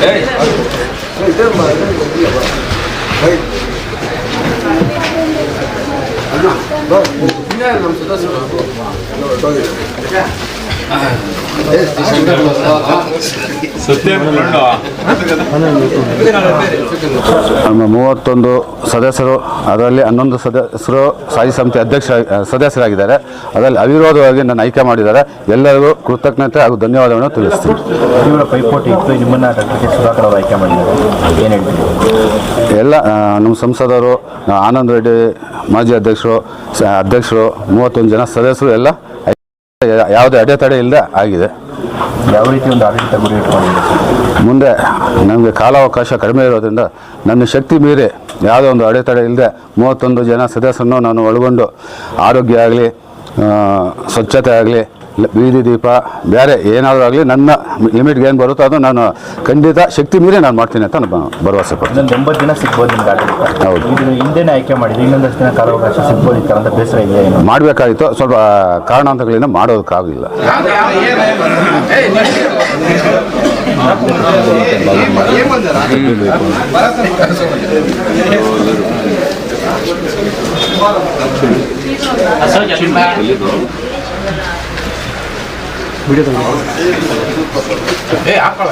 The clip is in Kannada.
哎，哎，哎，这么，这么厉害吧？哎，以呀，我我今年能吃到这么多，是吧？对，你看。ನಮ್ಮ ಮೂವತ್ತೊಂದು ಸದಸ್ಯರು ಅದರಲ್ಲಿ ಹನ್ನೊಂದು ಸದಸ್ಯರು ಸಾಯಿ ಸಮಿತಿ ಅಧ್ಯಕ್ಷ ಸದಸ್ಯರಾಗಿದ್ದಾರೆ. ಅದರಲ್ಲಿ ಅವಿರೋಧವಾಗಿ ನನ್ನ ಆಯ್ಕೆ ಮಾಡಿದ್ದಾರೆ. ಎಲ್ಲರಿಗೂ ಕೃತಜ್ಞತೆ ಹಾಗೂ ಧನ್ಯವಾದಗಳನ್ನು ತಿಳಿಸ್ತೀನಿ. ತೀವ್ರ ಪೈಪೋಟಿ ಇತ್ತು. ನಿಮ್ಮನ್ನ ಡಾಕ್ಟರ್ ಕೆ. ಸುಧಾಕರ್ ಅವರು ಆಯ್ಕೆ ಮಾಡಿದ್ದಾರೆ. ಎಲ್ಲ ನಮ್ಮ ಸಂಸದರು ಆನಂದ್ ರೆಡ್ಡಿ ಮಾಜಿ ಅಧ್ಯಕ್ಷರು ಅಧ್ಯಕ್ಷರು ಮೂವತ್ತೊಂದು ಜನ ಸದಸ್ಯರು ಎಲ್ಲ ಯಾವುದೇ ಅಡೆತಡೆ ಇಲ್ಲದೆ ಆಗಿದೆ. ಯಾವ ರೀತಿ ಒಂದು ಆಡಳಿತ ಗುರಿ ಮುಂದೆ ನಮಗೆ ಕಾಲಾವಕಾಶ ಕಡಿಮೆ ಇರೋದ್ರಿಂದ ನನ್ನ ಶಕ್ತಿ ಮೀರಿ ಯಾವುದೋ ಒಂದು ಅಡೆತಡೆ ಇಲ್ಲದೆ ಮೂವತ್ತೊಂದು ಜನ ಸದಸ್ಯರನ್ನು ನಾನು ಒಳಗೊಂಡು ಆರೋಗ್ಯ ಆಗಲಿ ಸ್ವಚ್ಛತೆ ಆಗಲಿ ಬೀದಿ ದೀಪ ಬೇರೆ ಏನಾದರೂ ಆಗಲಿ ನನ್ನ ಲಿಮಿಟ್ಗೆ ಏನು ಬರುತ್ತೋ ಅದು ನಾನು ಖಂಡಿತ ಶಕ್ತಿ ಮೀರಿ ನಾನು ಮಾಡ್ತೀನಿ ಅಂತ ನಾನು ಭರವಸೆ ಪಡ್ತೀನಿ ಇನ್ನೊಂದು ಎಂಬತ್ತು ದಿನ ಸಿಗ್ಬೋದು ನಿಮ್ಗೆ ಆಡಳಿತ ಹೌದು. ಇದು ಹಿಂದೆನೇ ಆಯ್ಕೆ ಮಾಡಿದ್ವಿ ಇನ್ನೊಂದಷ್ಟು ದಿನ ಕಾಲಾವಕಾಶ ಸಿಗ್ಬೋದಿತ್ತು ಅಂತ ಬೇಸರ ಇದೆ ಏನು? ಮಾಡಬೇಕಾಗಿತ್ತು ಸ್ವಲ್ಪ ಕಾರಣಾಂತರಗಳಿಂದ ಮಾಡೋದಕ್ಕಾಗಲಿಲ್ಲ. ಏ ಹಾಕೊಳ್ಳ